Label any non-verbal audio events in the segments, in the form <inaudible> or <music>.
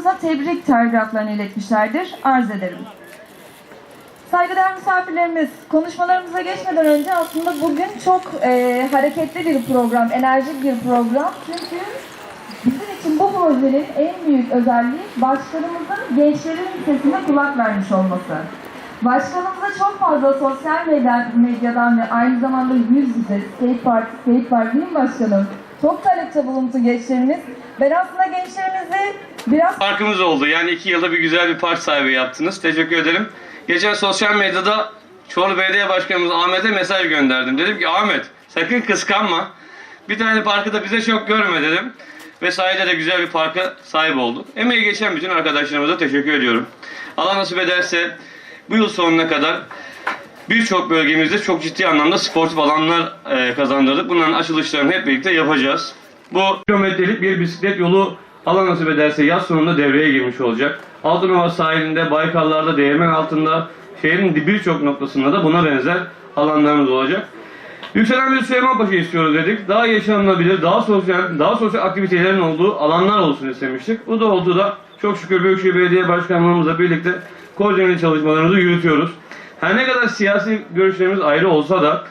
programımıza tebrik telgraflarını iletmişlerdir. Arz ederim. Saygıdeğer misafirlerimiz, konuşmalarımıza geçmeden önce aslında bugün çok e, hareketli bir program, enerjik bir program. Çünkü bizim için bu projenin en büyük özelliği başkanımızın gençlerin sesine kulak vermiş olması. Başkanımıza çok fazla sosyal medya, medyadan ve aynı zamanda yüz yüze State Park, State mi başkanım? Çok talepte bulundu gençlerimiz. Ben aslında gençlerimizi biraz Parkımız oldu. Yani iki yılda bir güzel bir park sahibi yaptınız. Teşekkür ederim. Geçen sosyal medyada Çorlu Belediye Başkanımız Ahmet'e mesaj gönderdim. Dedim ki Ahmet sakın kıskanma. Bir tane parkı da bize çok görme dedim. Ve sayede de güzel bir parka sahip olduk. Emeği geçen bütün arkadaşlarımıza teşekkür ediyorum. Allah nasip ederse bu yıl sonuna kadar birçok bölgemizde çok ciddi anlamda sportif alanlar e, kazandırdık. Bunların açılışlarını hep birlikte yapacağız. Bu kilometrelik bir bisiklet yolu Allah nasip ederse yaz sonunda devreye girmiş olacak. Altınova sahilinde, Baykallar'da, Değirmen altında, şehrin birçok noktasında da buna benzer alanlarımız olacak. Yükselen bir Süleyman Paşa istiyoruz dedik. Daha yaşanılabilir, daha sosyal, daha sosyal aktivitelerin olduğu alanlar olsun istemiştik. Bu da oldu da çok şükür Büyükşehir Belediye Başkanlığımızla birlikte koordineli çalışmalarımızı yürütüyoruz. Her ne kadar siyasi görüşlerimiz ayrı olsa da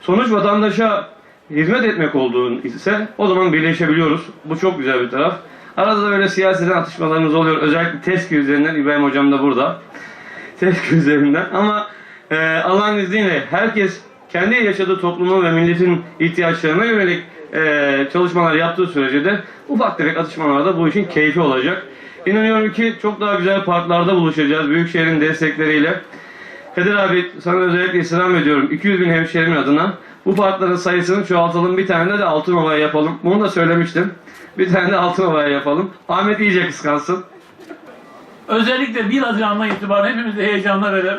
sonuç vatandaşa hizmet etmek olduğunu ise o zaman birleşebiliyoruz. Bu çok güzel bir taraf. Arada da böyle siyaseten atışmalarımız oluyor. Özellikle TESK üzerinden. İbrahim Hocam da burada. <laughs> TESK üzerinden. Ama e, Allah'ın izniyle herkes kendi yaşadığı toplumun ve milletin ihtiyaçlarına yönelik e, çalışmalar yaptığı sürece de ufak tefek atışmalarda bu işin keyfi olacak. İnanıyorum ki çok daha güzel parklarda buluşacağız. Büyükşehir'in destekleriyle. Kadir abi sana özellikle istirham ediyorum. 200 bin hemşehrimin adına. Bu parkların sayısını çoğaltalım. Bir tane de Altınova'ya yapalım. Bunu da söylemiştim. Bir tane de Altınova'ya yapalım. Ahmet iyice kıskansın. Özellikle 1 Haziran'dan itibaren hepimizi heyecanla böyle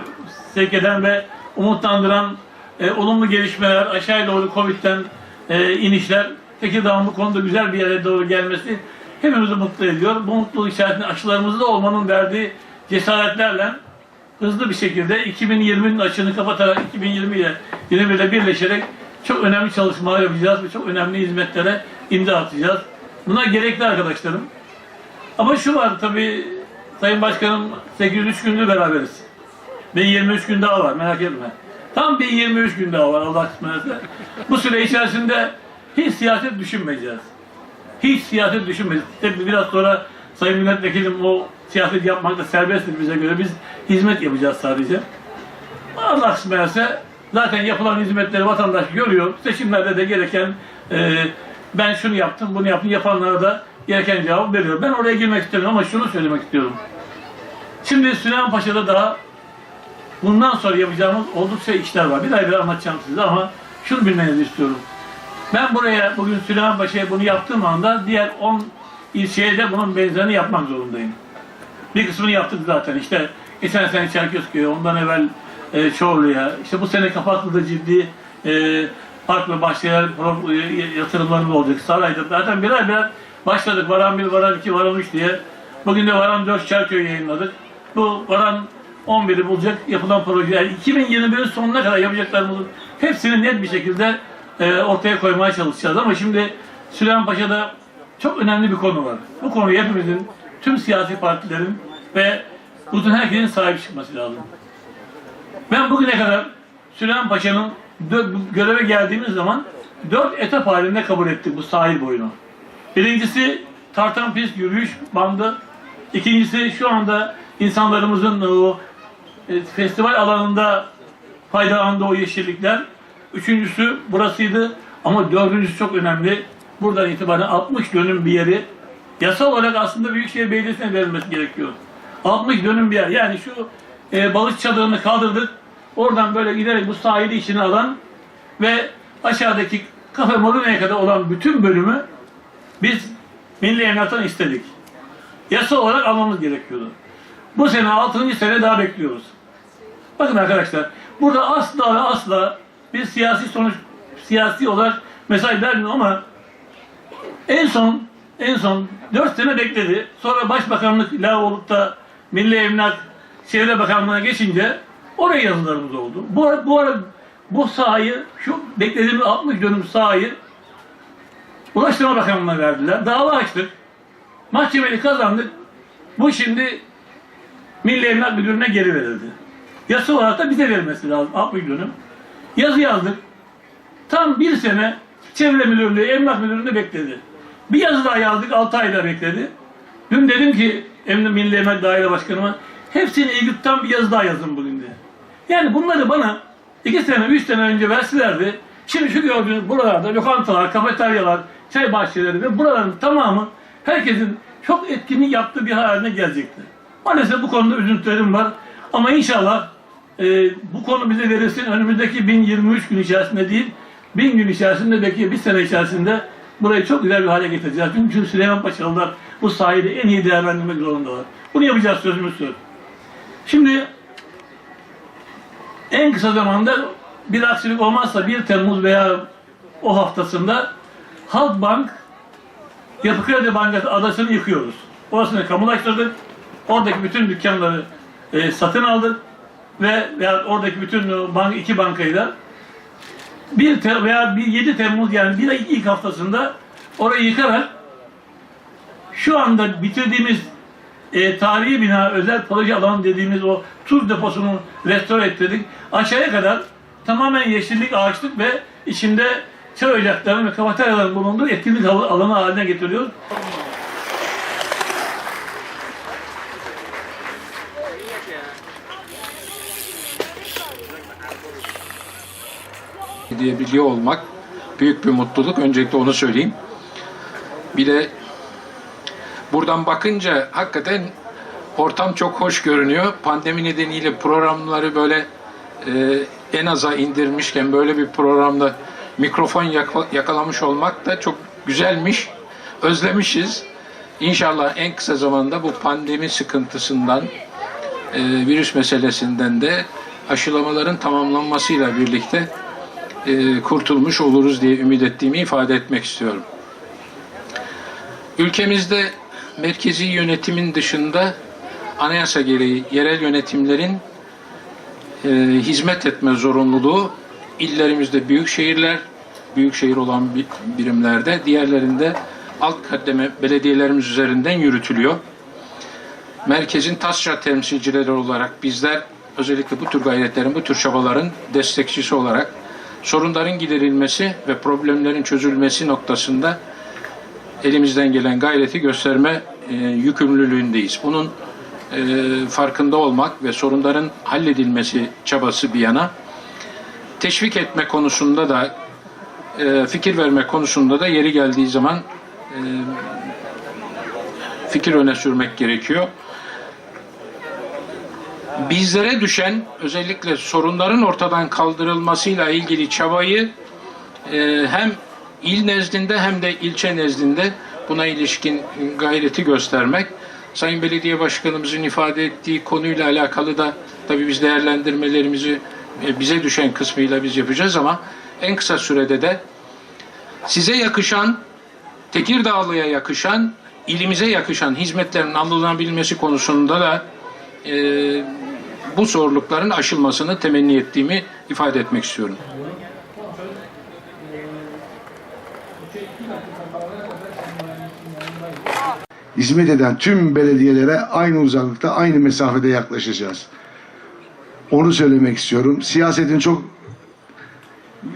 sevk eden ve umutlandıran e, olumlu gelişmeler, aşağıya doğru Covid'den e, inişler, Tekirdağ'ın bu konuda güzel bir yere doğru gelmesi hepimizi mutlu ediyor. Bu mutluluk içerisinde aşılarımızda olmanın verdiği cesaretlerle hızlı bir şekilde 2020'nin açığını kapatarak 2020 ile 21 ile birleşerek çok önemli çalışmalar yapacağız ve çok önemli hizmetlere imza atacağız. Buna gerekli arkadaşlarım. Ama şu var tabii Sayın Başkanım 803 gündür beraberiz. Bir 23 gün daha var merak etme. Tam bir 23 gün daha var Allah kısmetse. Bu süre içerisinde hiç siyaset düşünmeyeceğiz. Hiç siyaset düşünmeyeceğiz. Tabii biraz sonra Sayın Milletvekilim o siyaset yapmakta serbesttir bize göre. Biz hizmet yapacağız sadece. Allah kısmetse zaten yapılan hizmetleri vatandaş görüyor. Seçimlerde de gereken e, ben şunu yaptım, bunu yaptım yapanlara da gereken cevap veriyor. Ben oraya girmek istemiyorum ama şunu söylemek istiyorum. Şimdi Süleyman Paşa'da daha bundan sonra yapacağımız oldukça işler var. Bir ayrı anlatacağım size ama şunu bilmenizi istiyorum. Ben buraya bugün Süleyman Paşa'ya bunu yaptığım anda diğer 10 ilçeye de bunun benzerini yapmak zorundayım. Bir kısmını yaptık zaten. İşte geçen sene Çerkezköy'e, ondan evvel e, Çorlu'ya, işte bu sene Kapaklı'da ciddi e, park ve bahçeler e, yatırımlarımız olacak. Saray'da zaten birer birer başladık. Varan 1, Varan 2, Varan 3 diye. Bugün de Varan 4 Çerköy yayınladık. Bu Varan 11'i bulacak yapılan projeler. 2021'in sonuna kadar yapacaklarımızın hepsini net bir şekilde e, ortaya koymaya çalışacağız. Ama şimdi Süleyman Paşa'da çok önemli bir konu var. Bu konuyu hepimizin, tüm siyasi partilerin ve bütün herkesin sahip çıkması lazım. Ben bugüne kadar Süleyman Paşa'nın göreve geldiğimiz zaman dört etap halinde kabul ettik bu sahil boyunu. Birincisi tartan pist yürüyüş bandı. İkincisi şu anda insanlarımızın o e, festival alanında faydalandığı o yeşillikler. Üçüncüsü burasıydı ama dördüncüsü çok önemli. Buradan itibaren 60 dönüm bir yeri yasal olarak aslında Büyükşehir Belediyesi'ne verilmesi gerekiyor. 60 dönüm bir yer. Yani şu e, balık çadırını kaldırdık. Oradan böyle giderek bu sahili içine alan ve aşağıdaki kafe Molina'ya kadar olan bütün bölümü biz Milli Emlak'tan istedik. Yasal olarak almamız gerekiyordu. Bu sene 6. sene daha bekliyoruz. Bakın arkadaşlar, burada asla ve asla bir siyasi sonuç, siyasi olarak mesaj vermiyor ama en son en son 4 sene bekledi. Sonra Başbakanlık ilave olup da Milli Emlak Çevre Bakanlığı'na geçince oraya yazılarımız oldu. Bu ara, bu ara bu sahayı şu beklediğimiz 60 dönüm sahayı Ulaştırma Bakanlığı'na verdiler. Dava açtık. Mahkemeyi kazandık. Bu şimdi Milli Emlak Müdürlüğü'ne geri verildi. Yasa olarak da bize vermesi lazım 60 dönüm. Yazı yazdık. Tam bir sene Çevre Müdürlüğü, Emlak Müdürlüğü'nde bekledi. Bir yazı daha yazdık, 6 ay daha bekledi. Dün dedim ki Emniyet Milli Emlak Daire Başkanıma hepsini tam bir yazı daha yazın bugün diye. Yani bunları bana iki sene, üç sene önce verselerdi, şimdi şu gördüğünüz buralarda lokantalar, kafeteryalar, çay bahçeleri ve buraların tamamı herkesin çok etkinlik yaptığı bir haline gelecekti. Maalesef bu konuda üzüntülerim var. Ama inşallah e, bu konu bize verilsin önümüzdeki 1023 gün içerisinde değil, 1000 gün içerisinde belki bir sene içerisinde burayı çok güzel bir hale getireceğiz. Çünkü Süleyman Paşalılar bu sahili en iyi değerlendirmek zorundalar. Bunu yapacağız sözümüz söz. Şimdi en kısa zamanda bir aksilik olmazsa 1 Temmuz veya o haftasında Halkbank Yapı Kredi Bankası adasını yıkıyoruz. Orasını kamulaştırdık. Oradaki bütün dükkanları e, satın aldık ve veya oradaki bütün bank iki bankayı da 1 te- veya bir 7 Temmuz yani bir ay ilk haftasında orayı yıkarak şu anda bitirdiğimiz e, tarihi bina özel proje alanı dediğimiz o tuz deposunu restore ettirdik. Aşağıya kadar tamamen yeşillik, ağaçlık ve içinde çay ocaklarının ve kafeteryaların bulunduğu etkinlik al- alanı haline getiriyoruz. Diyebiliyor olmak büyük bir mutluluk. Öncelikle onu söyleyeyim. Bir de buradan bakınca hakikaten ortam çok hoş görünüyor. Pandemi nedeniyle programları böyle e, en aza indirmişken böyle bir programda mikrofon yaka- yakalamış olmak da çok güzelmiş. Özlemişiz. İnşallah en kısa zamanda bu pandemi sıkıntısından e, virüs meselesinden de aşılamaların tamamlanmasıyla birlikte e, kurtulmuş oluruz diye ümit ettiğimi ifade etmek istiyorum. Ülkemizde merkezi yönetimin dışında anayasa gereği yerel yönetimlerin e, hizmet etme zorunluluğu illerimizde büyük şehirler, büyük şehir olan bi- birimlerde, diğerlerinde alt kademe belediyelerimiz üzerinden yürütülüyor. Merkezin TASCA temsilcileri olarak bizler özellikle bu tür gayretlerin, bu tür çabaların destekçisi olarak sorunların giderilmesi ve problemlerin çözülmesi noktasında elimizden gelen gayreti gösterme e, yükümlülüğündeyiz. Bunun e, farkında olmak ve sorunların halledilmesi çabası bir yana teşvik etme konusunda da e, fikir verme konusunda da yeri geldiği zaman e, fikir öne sürmek gerekiyor. Bizlere düşen özellikle sorunların ortadan kaldırılmasıyla ilgili çabayı e, hem il nezdinde hem de ilçe nezdinde buna ilişkin gayreti göstermek. Sayın Belediye Başkanımızın ifade ettiği konuyla alakalı da tabii biz değerlendirmelerimizi e, bize düşen kısmıyla biz yapacağız ama en kısa sürede de size yakışan, Tekirdağlı'ya yakışan, ilimize yakışan hizmetlerin alınabilmesi konusunda da e, bu zorlukların aşılmasını temenni ettiğimi ifade etmek istiyorum. hizmet eden tüm belediyelere aynı uzaklıkta, aynı mesafede yaklaşacağız. Onu söylemek istiyorum. Siyasetin çok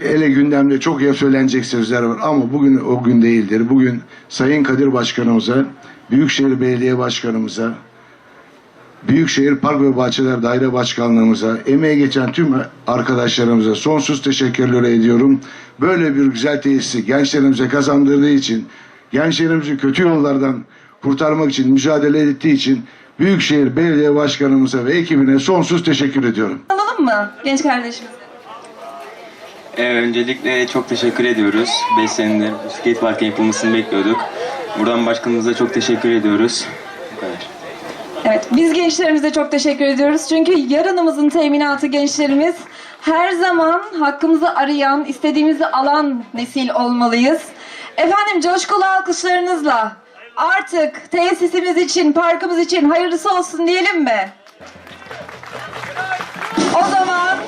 ele gündemde çok ya söylenecek sözler var ama bugün o gün değildir. Bugün Sayın Kadir Başkanımıza, Büyükşehir Belediye Başkanımıza, Büyükşehir Park ve Bahçeler Daire Başkanlığımıza, emeğe geçen tüm arkadaşlarımıza sonsuz teşekkürler ediyorum. Böyle bir güzel tesisi gençlerimize kazandırdığı için, gençlerimizi kötü yollardan kurtarmak için mücadele ettiği için Büyükşehir Belediye Başkanımıza ve ekibine sonsuz teşekkür ediyorum. Alalım mı genç kardeşimiz? Ee, öncelikle çok teşekkür ediyoruz. 5 senedir skate parkın yapılmasını bekliyorduk. Buradan başkanımıza çok teşekkür ediyoruz. Bu kadar. Evet, biz gençlerimize çok teşekkür ediyoruz. Çünkü yarınımızın teminatı gençlerimiz. Her zaman hakkımızı arayan, istediğimizi alan nesil olmalıyız. Efendim coşkulu alkışlarınızla artık tesisimiz için, parkımız için hayırlısı olsun diyelim mi? O zaman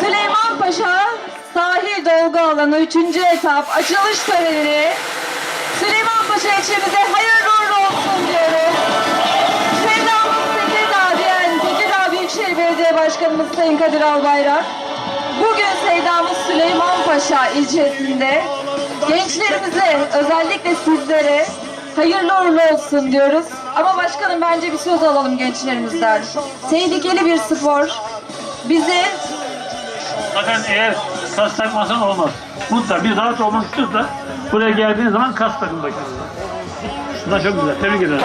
Süleyman Paşa sahil dolgu alanı 3. etap açılış törenini Süleyman Paşa ilçemize hayırlı Başkanımız Sayın Kadir Albayrak. Bugün Seydamız Süleyman Paşa ilçesinde gençlerimize özellikle sizlere hayırlı uğurlu olsun diyoruz. Ama başkanım bence bir söz alalım gençlerimizden. Tehlikeli bir spor. Bizi Zaten eğer kas takmasan olmaz. Mutlaka bir rahat olmak istiyorsa buraya geldiğiniz zaman kas takın bakın. Bu da çok güzel. Tebrik ederim.